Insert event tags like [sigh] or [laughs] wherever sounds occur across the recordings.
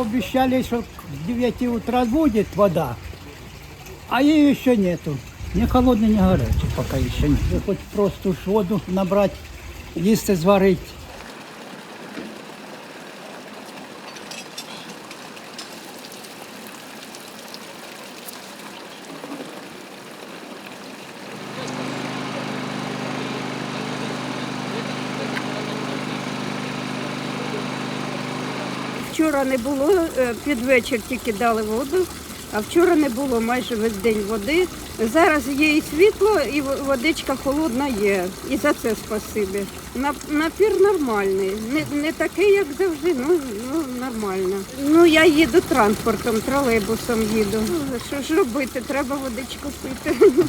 обещали, что в 9 утра будет вода, а ее еще нету. Ни холодной, ни горячей пока еще нет. Хоть просто воду набрать, їсти зварить. Вчора не було, е, під вечір тільки дали воду, а вчора не було майже весь день води. Зараз є і світло, і водичка холодна є. І за це спасибі. На- Напір нормальний. Не, не такий, як завжди, ну, ну нормально. Ну я їду транспортом, тролейбусом їду. Ну, Що ж робити? Треба водичку пити. [laughs]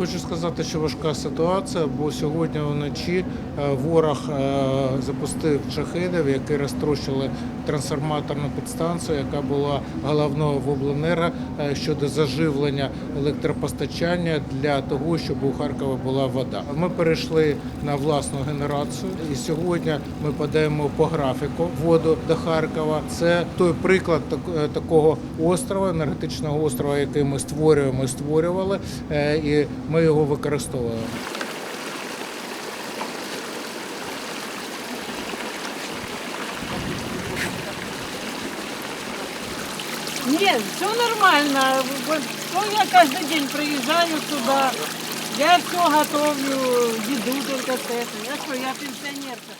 Хочу сказати, що важка ситуація, бо сьогодні вночі е, ворог е, запустив шахедів, які розтрощили трансформаторну підстанцію, яка була головною в обленерго е, щодо заживлення електропостачання для того, щоб у Харкові була вода. Ми перейшли на власну генерацію, і сьогодні ми подаємо по графіку воду до Харкова. Це той приклад такого острова, енергетичного острова, який ми створюємо і створювали, і ми його використовуємо. Нет, все нормально. Ну, я каждый день приезжаю сюда. Я все готовлю, еду только этого. Я что, я пенсионерка.